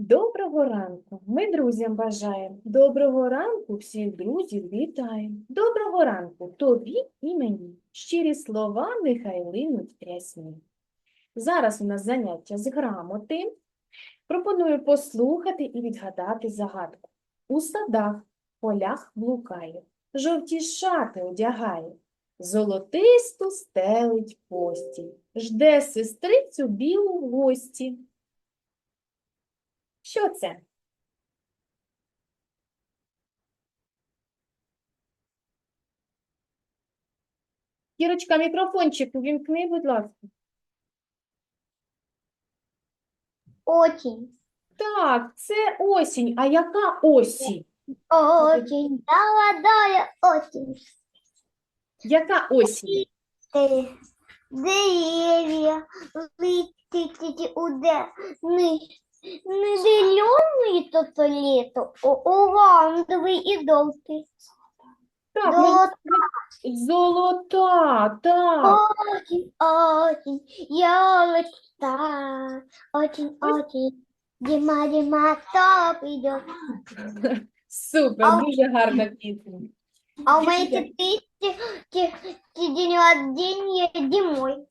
Доброго ранку! Ми друзям бажаємо. Доброго ранку всіх друзів вітаємо. Доброго ранку тобі і мені. Щирі слова нехай линуть рясні. Зараз у нас заняття з грамоти. Пропоную послухати і відгадати загадку. У садах, полях блукає, жовті шати одягає, золотисту стелить постіль, жде сестрицю білу в гості. Що це? Кірочка, мікрофончик увімкни, будь ласка. Очень, Так, це осінь. А яка осінь? очень молодая осень. Яка осінь? Э, Деревья, листики уде, не, не зеленые то лето, а оранжевый и желтый. Так, ми- Золота, золота, так. очень, очень, елочка, очень, очень. Дима, Дима, кто придет? Супер, А- дуже гарна пісня. А у моей тетки день рождения зимой.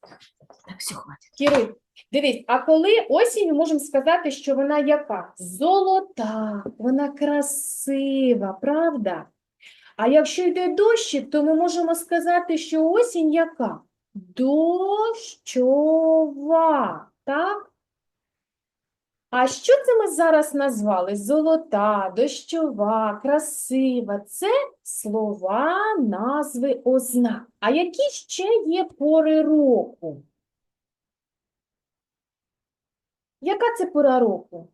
Так, все, хватит. Кіру, дивись, а коли осінь, ми можемо сказати, що вона яка? Золота, вона красива, правда? А якщо йде дощик, то ми можемо сказати, що осінь яка? Дощова, так? А що це ми зараз назвали? Золота, дощова, красива. Це слова, назви ознак. А які ще є пори року? Яка це пора року?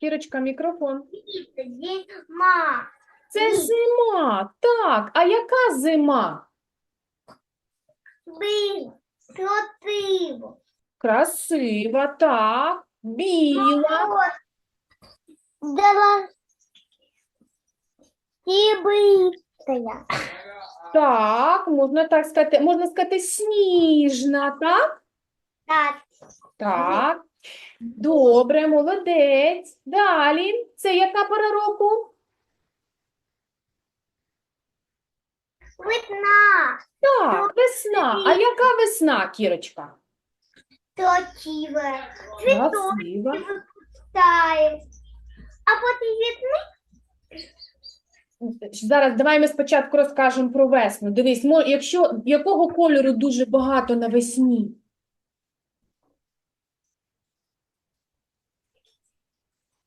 Кірочка, мікрофон. Зима. Це зима, так. А яка зима? Красиво. Красива, так. Біла. Дала. Сибирская. Так, можна так сказати, можна сказати сніжна, так? Так. Так. Добре, молодець. Далі. Це яка пора року? Весна. Так, весна. А яка весна, Кірочка? Красивая. Цветочки Красива. выпускают. А после весны Зараз давай ми спочатку розкажемо про весну. Дивись, якщо якого кольору дуже багато навесні?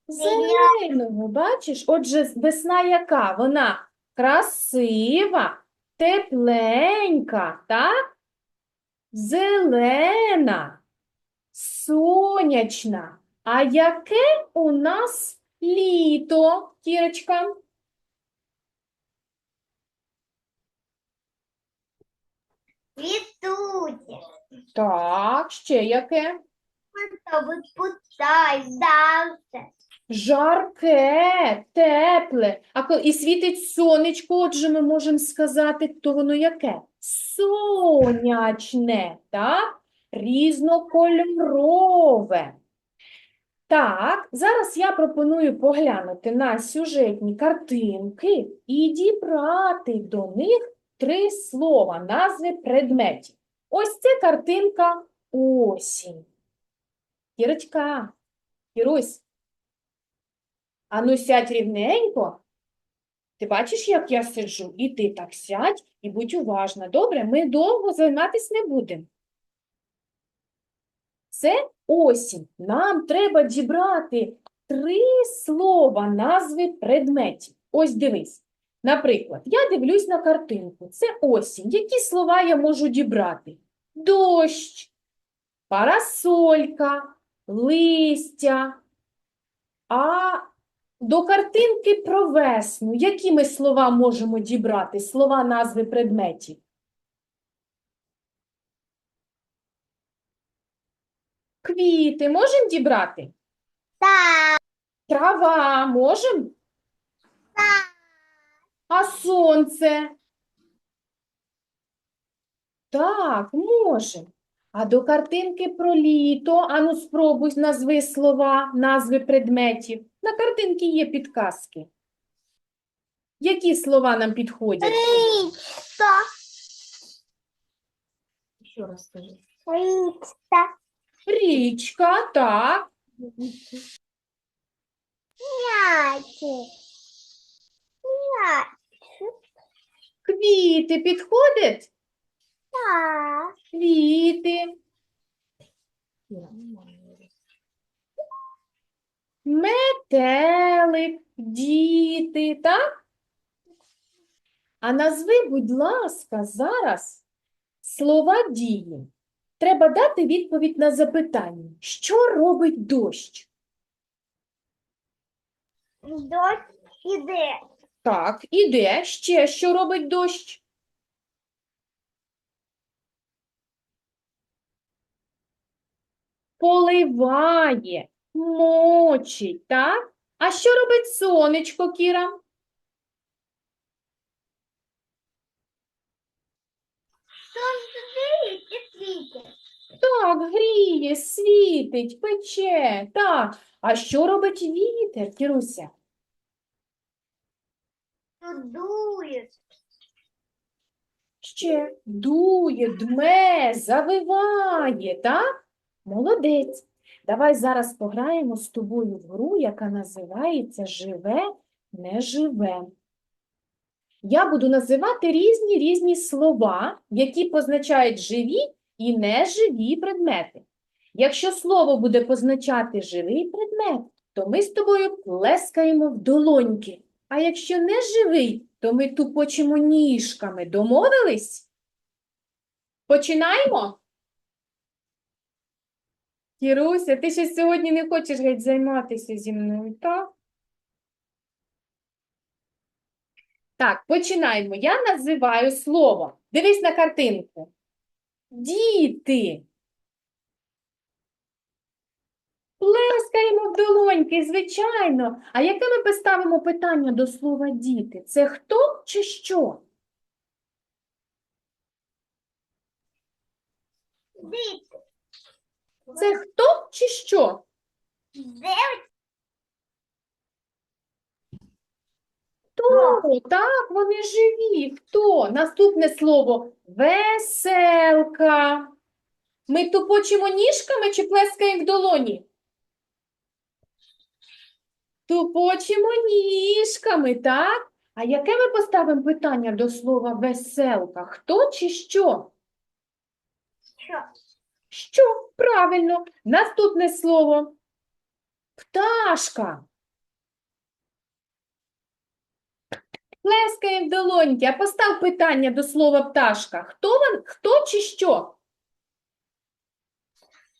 Зеленого, бачиш? Отже, весна яка? Вона красива, тепленька, так? Зелена, сонячна. А яке у нас літо, Кірочка? Цветут. Так, ще яке? Дальше. Жарке, тепле. А коли і світить сонечко, отже, ми можемо сказати, то воно яке? Сонячне, так? Різнокольорове. Так, зараз я пропоную поглянути на сюжетні картинки і дібрати до них три слова, назви предметів. Ось це картинка осінь. Кірочка, Кірусь, Ану, сядь рівненько. Ти бачиш, як я сиджу? І ти так сядь і будь уважна. Добре, ми довго займатися не будемо. Це осінь. Нам треба дібрати три слова, назви предметів. Ось дивись. Наприклад, я дивлюсь на картинку. Це осінь. Які слова я можу дібрати? Дощ, парасолька, листя. А до картинки про весну. Які ми слова можемо дібрати? Слова, назви предметів. Квіти можемо дібрати? Так. Трава можемо? А сонце? Так, може. А до картинки про літо, ану спробуй назви слова, назви предметів. На картинці є підказки. Які слова нам підходять? Річка. Ще раз скажи. Річка. Річка, так. М'ячик. М'ячик. Квіти підходять? Так. Квіти. Метелик, діти, так? А назви, будь ласка, зараз слова дії. Треба дати відповідь на запитання. Що робить дощ? Дощ іде. Так, іде. Ще що робить дощ? Поливає, мочить, так? А що робить сонечко, Кіра? Сонце світить і світить. Так, гріє, світить, пече, так. А що робить вітер, Кіруся? Дує. Ще дує, дме, завиває, так? Молодець. Давай зараз пограємо з тобою в гру, яка називається Живе, не живе. Я буду називати різні різні слова, які позначають живі і неживі предмети. Якщо слово буде позначати живий предмет, то ми з тобою плескаємо в долоньки. А якщо не живий, то ми тупочемо ніжками. Домовились? Починаємо? Кіруся, ти ще сьогодні не хочеш геть займатися зі мною, так? Так, починаємо. Я називаю слово. Дивись на картинку. Діти. Плескаємо в долоньки, звичайно. А яке ми поставимо питання до слова діти? Це хто чи що? Діти. Це хто чи що? Хто? Так, вони живі. Хто? Наступне слово веселка. Ми тупочимо ніжками чи плескаємо в долоні? Тупочимо ніжками, так? А яке ми поставимо питання до слова веселка? Хто чи що? Що? Що? Правильно. Наступне слово. Пташка. Плескаємо в долоньки, а постав питання до слова пташка. Хто вон, хто чи що?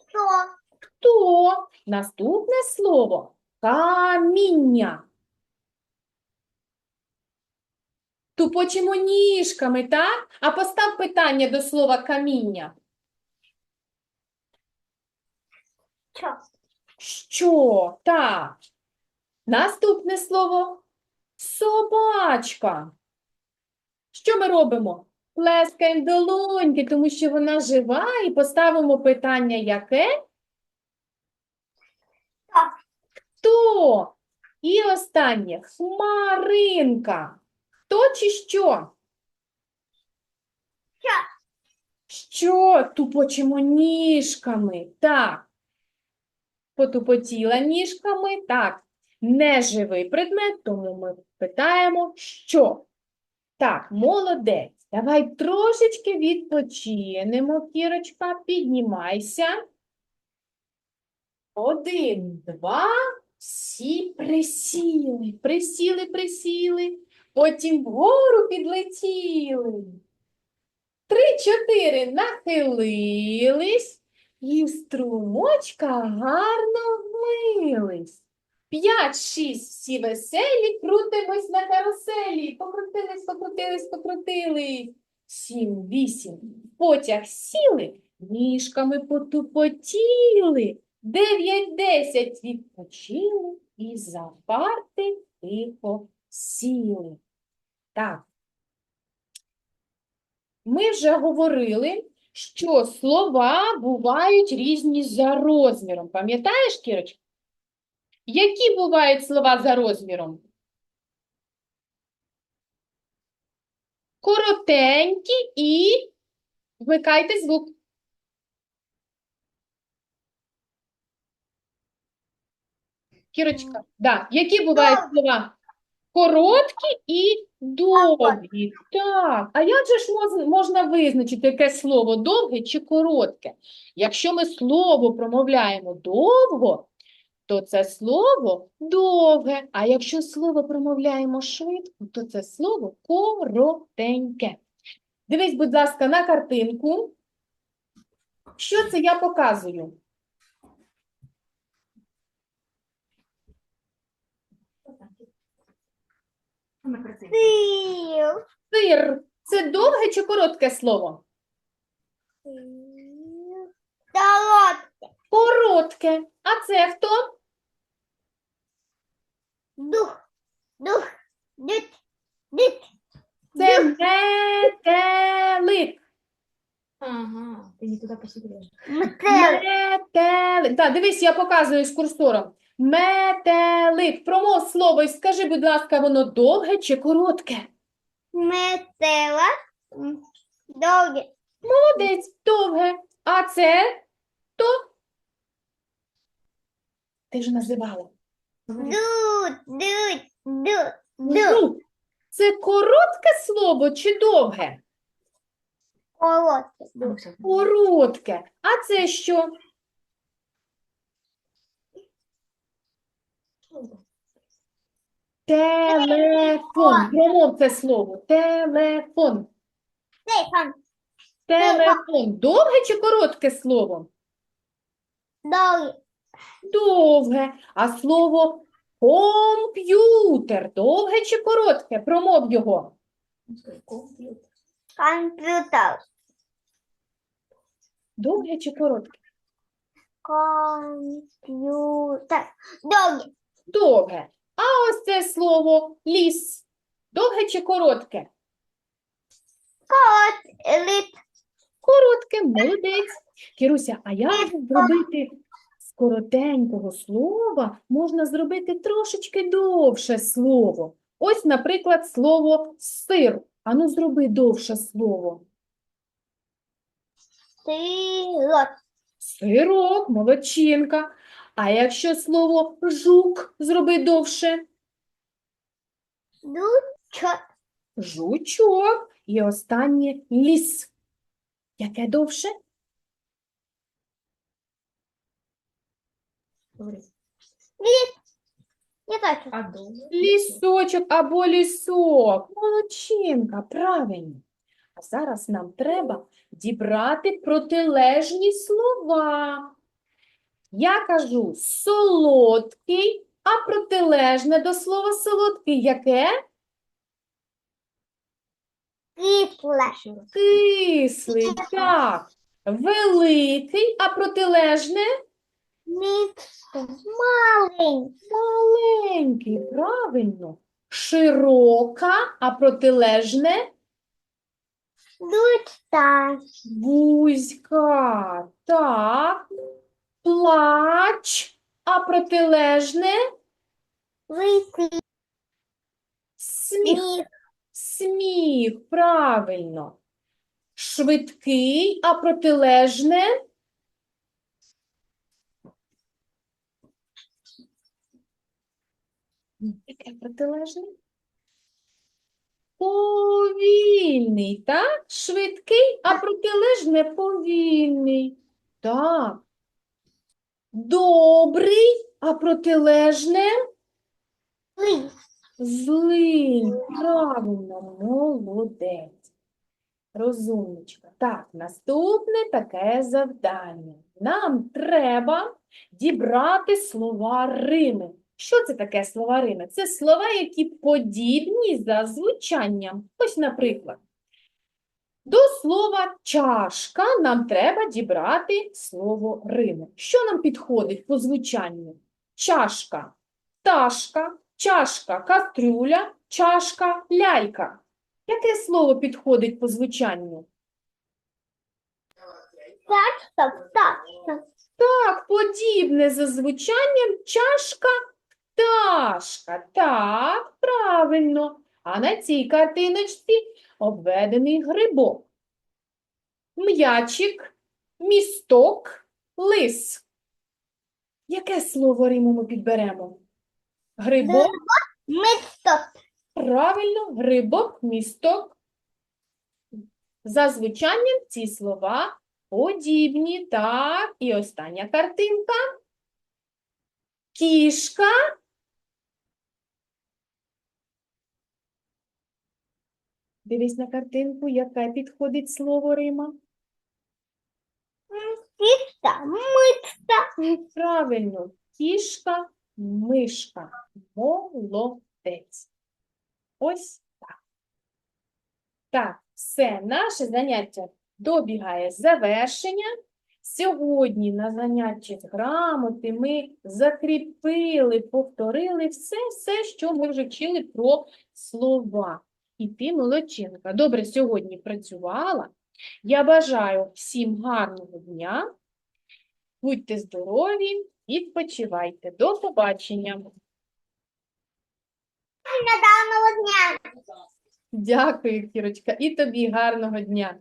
Що? Хто? Наступне слово. Каміння. Тупочимо ніжками, так? А постав питання до слова каміння. Що? Що? Так. Наступне слово собачка. Що ми робимо? Плескаємо долоньки, тому що вона жива, і поставимо питання яке? Так. Хто? І останнє хмаринка. Хто чи що? Що? Що? Тупочимо ніжками. Так. Потупотіла ніжками. Так. Неживий предмет, тому ми питаємо, що? Так, молодець. Давай трошечки відпочинемо, Кірочка. Піднімайся. Один, два, всі присіли, присіли, присіли, потім вгору підлетіли. Три, чотири нахилились і в струмочка гарно вмились. П'ять, шість, всі веселі, крутимось на каруселі. Покрутились, покрутились, покрутились. Сім, вісім, потяг сіли, ніжками потупотіли. Дев'ять, десять відпочили і за парти тихо сіли. Так. ми вже говорили, що слова бувають різні за розміром. Пам'ятаєш, Кірочка? Які бувають слова за розміром? Коротенькі і вмикайте звук. Кірочка, да. Які бувають слова? Короткі і довгі. Так. А як же ж можна визначити, яке слово довге чи коротке? Якщо ми слово промовляємо довго, то це слово довге. А якщо слово промовляємо швидко, то це слово коротеньке. Дивись, будь ласка, на картинку. Що це я показую? Сил. Сир. Це довге чи коротке слово? Солод. Коротке. А це хто? Дух. Дух. Дит. Дит. Це метелик. Ага, не туда посмотрела. Метелик. Метелик. Так, дивись, я показую з курсором. Метелик. Промов слово і скажи, будь ласка, воно довге чи коротке? Метела. Довге. Молодець, довге. А це хто? Ти ж називала. Дут. Дут. Дут. Дут. Зуб. Це коротке слово чи довге? Ну. Коротке. А це що? Телефон. Промов це слово. Телефон. Телефон. Телефон. Довге чи коротке слово? Довге. Довге. А слово комп'ютер. Довге чи коротке? Промов його. Комп'ютер. Довге чи коротке? Комп'ютер. Довге. Довге. А ось це слово ліс. Довге чи коротке? Лит. Коротке, молодець. Кіруся, а як зробити з коротенького слова можна зробити трошечки довше слово? Ось, наприклад, слово сир. Ану, зроби довше слово. Сирот. Сирок, молодчинка. А якщо слово жук зроби довше? Дучок. Жучок. І останнє ліс. Яке довше? Лісочок або лісок. Молодчинка, правильно. А зараз нам треба дібрати протилежні слова. Я кажу солодкий, а протилежне до слова солодкий яке? Кисле. Кислий, так. Великий, а протилежне Маленький. маленький, правильно. Широка, а протилежне Дучка. Бузька, так. Плач, а протилежне. Сміх. Сміх, правильно. Швидкий, а протилежне яке протилежне? Повільний, так? Швидкий, а протилежне повільний. Так. Добрий, а протилежне Злий. Злий, правильно, молодець. Розумничка. Так, наступне таке завдання. Нам треба дібрати слова Рими. Що це таке слова Рими? Це слова, які подібні за звучанням. Ось, наприклад, до слова чашка нам треба дібрати слово Рими. Що нам підходить по звучанню? Чашка, ташка, чашка, кастрюля, чашка, лялька. Яке слово підходить по звучанню? Так, так, так. Так, подібне за звучанням чашка пташка. Так, правильно. А на цій картиночці обведений грибок. М'ячик, місток, лис. Яке слово Риму ми підберемо? Грибок, Мисто. правильно, грибок, місток. За звучанням ці слова подібні. Так, і остання картинка. Кішка. Дивись на картинку, яке підходить слово Рима. Мисто. Мисто. Правильно, кішка, мишка, молодець. Ось так. Так, все, наше заняття добігає завершення. Сьогодні на занятті з грамоти ми закріпили, повторили все, все, що ми вже вчили про слова. І ти, молодчинка, добре сьогодні працювала. Я бажаю всім гарного дня. Будьте здорові, відпочивайте. До побачення. Гарного дня. Дякую, Кірочка, і тобі гарного дня.